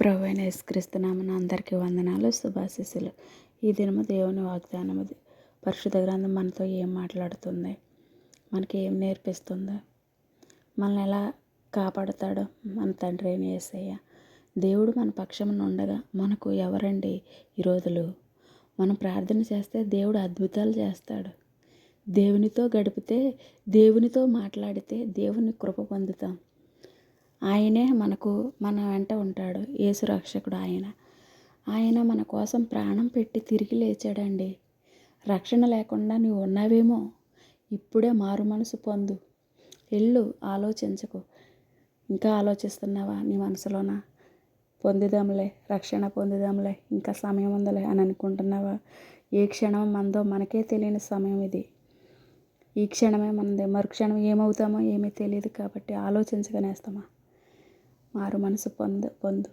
ప్రభు అయిన యేసుక్రీస్తునామన అందరికీ వందనాలు శుభాశీస్సులు. ఈ దినము దేవుని వాగ్దానము. పరిశుద్ధ గ్రంథం మనతో ఏం మాట్లాడుతుంది? మనకి ఏం నేర్పిస్తుందో? మనల్ని ఎలా కాపాడుతాడో మన తండ్రి అయిన యేసయ్య? దేవుడు మన పక్షమున ఉండగా మనకు ఎవరండి ఈ రోజులు? మనం ప్రార్థన చేస్తే దేవుడు అద్భుతాలు చేస్తాడు. దేవునితో గడిపితే దేవునితో మాట్లాడితే దేవుని కృప పొందుతాం. ఆయనే మనకు మన వెంట ఉంటాడు. యేసు రక్షకుడు ఆయన. ఆయన మన కోసం ప్రాణం పెట్టి తిరిగి లేచాడండి. రక్షణ లేకుండా నువ్వు ఉన్నావేమో? ఇప్పుడే మారు మనసు పొందు. ఎల్లు ఆలోచించకు. ఇంకా ఆలోచిస్తున్నావా? నీ మనసులోన? పొందుదాంలే రక్షణ పొందుదాంలే ఇంకా సమయం ఉందలే అని అనుకుంటున్నావా? ఏ క్షణం మందో మనకే తెలియని సమయం ఇది. ఈ క్షణమే మనది మరుక్షణం ఏమవుతామో ఏమీ తెలియదు కాబట్టి ఆలోచించగానేస్తామా? మారు మనసు పొందు పొందు.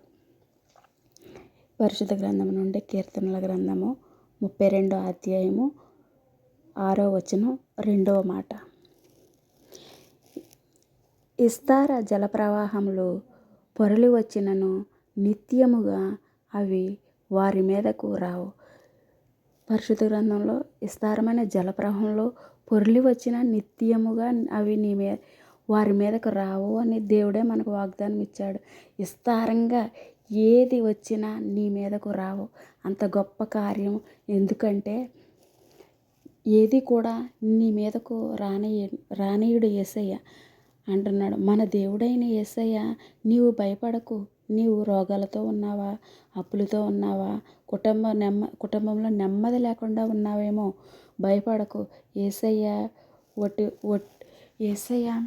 పరిశుద్ధ గ్రంథం నుండి కీర్తనల గ్రంథము ముప్పై రెండో అధ్యాయము ఆరో వచనం రెండవ మాట. ఇస్తార జలప్రవాహములు పొరలి వచ్చినను నిత్యముగా అవి వారి మీదకు రావు. పరిశుద్ధ గ్రంథంలో విస్తారమైన జలప్రవాహంలో పొరలి వచ్చిన నిత్యముగా అవి నీ మీద వారి మీదకు రావు అని దేవుడే మనకు వాగ్దానం ఇచ్చాడు. విస్తారంగా ఏది వచ్చినా నీ మీదకు రావు. అంత గొప్ప కార్యం. ఎందుకంటే ఏది కూడా నీ మీదకు రానియ రానీయుడు ఏసయ్య అంటున్నాడు. మన దేవుడైన ఏసయ్య నీవు భయపడకు. నీవు రోగాలతో ఉన్నావా? అప్పులతో ఉన్నావా? కుటుంబ నెమ్మ కుటుంబంలో నెమ్మది లేకుండా ఉన్నావేమో? భయపడకు. ఏసయ్య ఒట్టి ఒట్ ఏసయ్య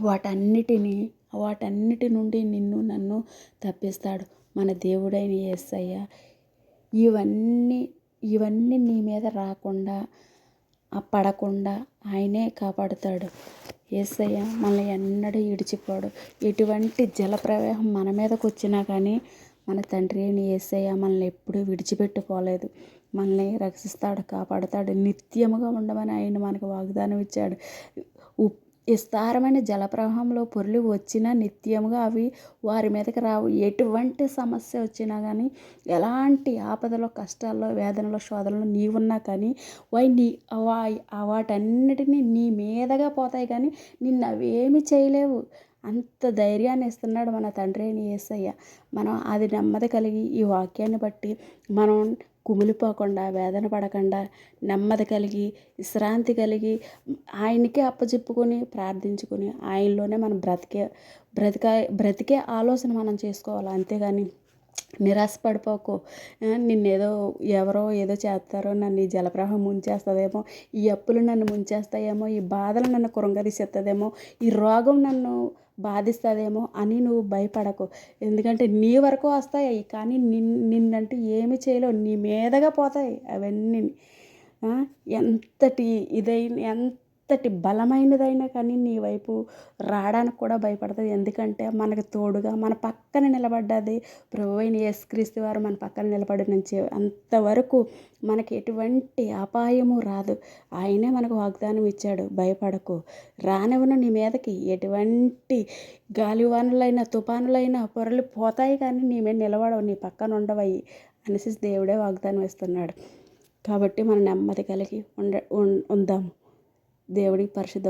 వాటన్నిటిని వాటన్నిటి నుండి నిన్ను నన్ను తప్పిస్తాడు మన దేవుడైన యేసయ్య ఇవన్నీ ఇవన్నీ నీ మీద రాకుండా పడకుండా ఆయనే కాపాడుతాడు. ఏసయ్య మనల్ని ఎన్నడూ ఇడిచిపోడు ఎటువంటి జలప్రవాహం మన మీదకి వచ్చినా కానీ మన తండ్రి అయిన ఏసయ్య మనల్ని ఎప్పుడూ విడిచిపెట్టుకోలేదు. మనల్ని రక్షిస్తాడు కాపాడుతాడు. నిత్యముగా ఉండమని ఆయన మనకు వాగ్దానం ఇచ్చాడు విస్తారమైన జలప్రవాహంలో పొర్లి వచ్చినా నిత్యముగా అవి వారి మీదకి రావు. ఎటువంటి సమస్య వచ్చినా కానీ ఎలాంటి ఆపదలో కష్టాల్లో వేదనలో శోధనలో నీవున్నా కానీ వై నీ వాటన్నిటినీ నీ మీదగా పోతాయి కానీ నిన్ను అవేమి చేయలేవు. అంత ధైర్యాన్ని ఇస్తున్నాడు మన తండ్రి అయిన ఏసయ్య. మనం అది నెమ్మది కలిగి ఈ వాక్యాన్ని బట్టి మనం కుమిలిపోకుండా వేదన పడకుండా నెమ్మది కలిగి విశ్రాంతి కలిగి ఆయనకే అప్పచెప్పుకొని ప్రార్థించుకొని ఆయనలోనే మనం బ్రతికే బ్రతిక బ్రతికే ఆలోచన మనం చేసుకోవాలి. అంతేగాని నిరాశపడిపోకు నిన్నేదో ఎవరో ఏదో చేస్తారో నన్ను ఈ జలప్రవాహం ముంచేస్తుందేమో ఈ అప్పులు నన్ను ముంచేస్తాయేమో ఈ బాధలు నన్ను కృంగదీసేస్తుందేమో ఈ రోగం నన్ను బాధిస్తుందేమో అని నువ్వు భయపడకు. ఎందుకంటే నీ వరకు వస్తాయి కానీ నిన్ నిన్నంటూ ఏమి చేయలేవు. నీ మీదగా పోతాయి అవన్నీ. ఎంతటి ఇదైన ఎంత ఎంతటి బలమైనదైనా కానీ నీ వైపు రావడానికి కూడా భయపడుతుంది. ఎందుకంటే మనకు తోడుగా మన పక్కన నిలబడ్డది ప్రభు అయిన యేసుక్రీస్తు వారు మన పక్కన నిలబడి నుంచి అంతవరకు మనకి ఎటువంటి అపాయము రాదు. ఆయనే మనకు వాగ్దానం ఇచ్చాడు భయపడకు. రానివ్వను నీ మీదకి ఎటువంటి గాలివానులైనా తుఫానులైనా పొరలు పోతాయి కానీ నీ మీద నిలబడవు నీ పక్కన ఉండవయి అనేసి దేవుడే వాగ్దానం ఇస్తున్నాడు. కాబట్టి మనం నెమ్మది కలిగి ఉండ ఉందాము. దేవుడి పరిశుద్ధ